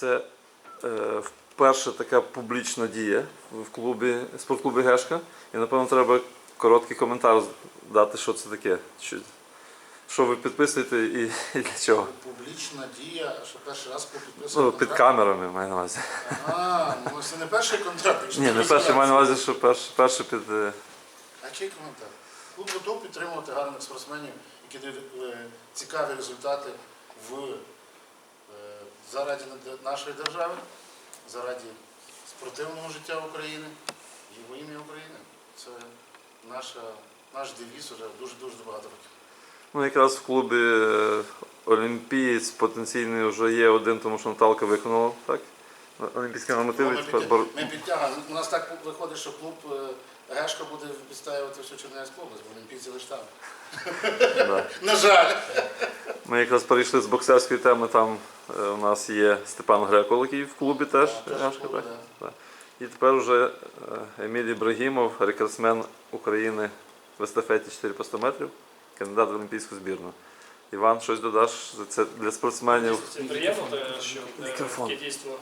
Це е, вперше така публічна дія в клубі, спортклубі Гешка. І напевно треба короткий коментар дати, що це таке. Що, що ви підписуєте і, і для чого? Публічна дія, що перший раз підписав Ну, під камерами маю на увазі. А, ну це не перший контракт. Ні, не перший маю на увазі, що перший, перший під. е, А чий коментар? Клуб готов підтримувати гарних спортсменів, які дають е, цікаві результати в, заради нашої держави, заради спортивного життя України і во ім'я України. Це наша, наш девіз вже дуже-дуже багато років. Ну, якраз в клубі е, Олімпієць потенційний вже є один, тому що Наталка виконала, так? Олімпійські нормативи. Ми, тепер підтя- ми підтягуємо. У нас так виходить, що клуб е, буде відстаювати всю Чернігівську область, бо олімпійці лише там. да. На жаль. Ми якраз перейшли з боксерської теми. Там е, у нас є Степан Греко, який в клубі теж. Так, теж Гешка, в клубі, так? І тепер вже е, Еміль Ібрагімов, рекордсмен України в естафеті 4 по 100 метрів, кандидат в олімпійську збірну. Іван, щось додаш? Це для спортсменів. Це приємно, те, що е, Мікрофон. таке дійство.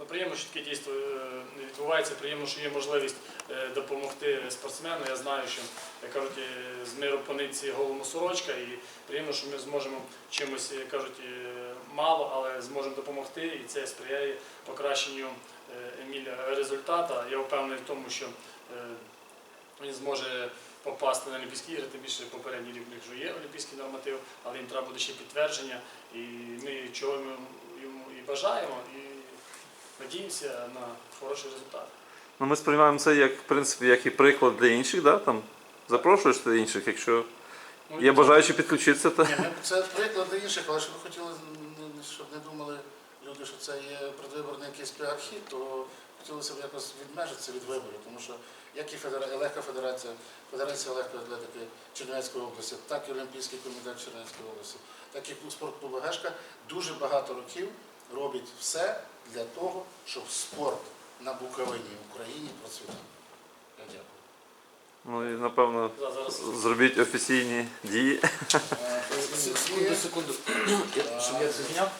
Ну, приємно, що таке дійство е, відбувається. Приємно, що є можливість е, допомогти спортсмену. Я знаю, що як кажуть, е, з миру пониці голому сорочка, і приємно, що ми зможемо чимось, як кажуть, мало, але зможемо допомогти, і це сприяє покращенню Еміля результата. Я впевнений в тому, що він зможе попасти на Олімпійські ігри, тим більше попередній рік вже є олімпійський норматив, але їм треба буде ще підтвердження. І ми чого йому і бажаємо, і надіємося на хороший результат. Ну, ми сприймаємо це як, в принципі, як і приклад для інших, да? там, запрошуєш ти інших, якщо Ну, є бажаючі підключитися, то Ні, це приклад для інших, але щоб ви хотіли, м, щоб не думали люди, що це є предвиборний якийсь піархід, то хотілося б якось відмежитися від виборів, тому що як і Федера... легка федерація, Федерація легкої атлетики Чернівецької області, так і Олімпійський комітет Чернівецької області, так і спортклуб Гешка дуже багато років робить все для того, щоб спорт на Буковині в Україні процвітав. Я дякую. ну, і, напевно Да, зараз зробіть офіційні дії. Е, Секунду, секунду. Я- Щоб я це зняв.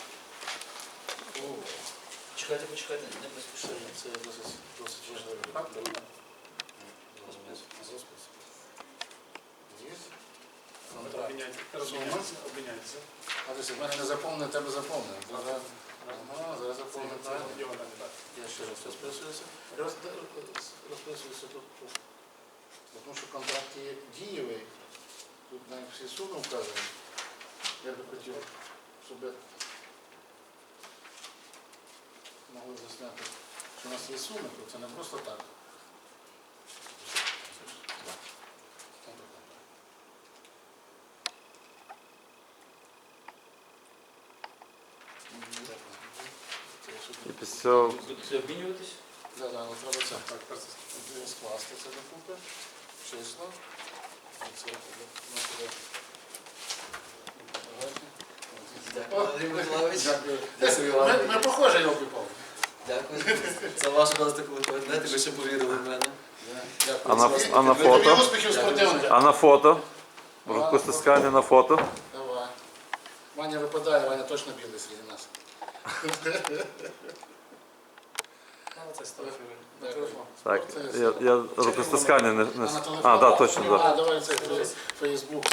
Чекайте, почекайте, не поспішайте. Це досить, досить обміняйте- обміняйтеся, обміняйтеся. А десь в мене не заповнене, тебе заповнене. Ага, зараз так. Я ще раз розписуюся. Роз, розписуюся тут. Тому що контракт є дієвий. Тут навіть всі суми вказані. Я би хотів, щоб могли засняти, що у нас є суми, то це не просто так. після цього Будете обмінюватись? Да, да, але треба це Так, просто Де скласти це докупи, число. І це ну, туди. Дякую, Андрій Миколаївич. Дякую. Дякую Ми, вам. ми похожі, я обіпав. Дякую. За вашу просто коли ви знаєте, ви ще повірили в мене. Дякую. А на- І- а на і тобі фото? успіхів спортивних. А на фото? Розпостискання на фото. Давай. Ваня випадає, Ваня точно білий серед нас. Ну, це. На телефон. Так, я, я рукостискання не, не... А. А, так, да, точно, так. Да. А, давай це Фейсбук.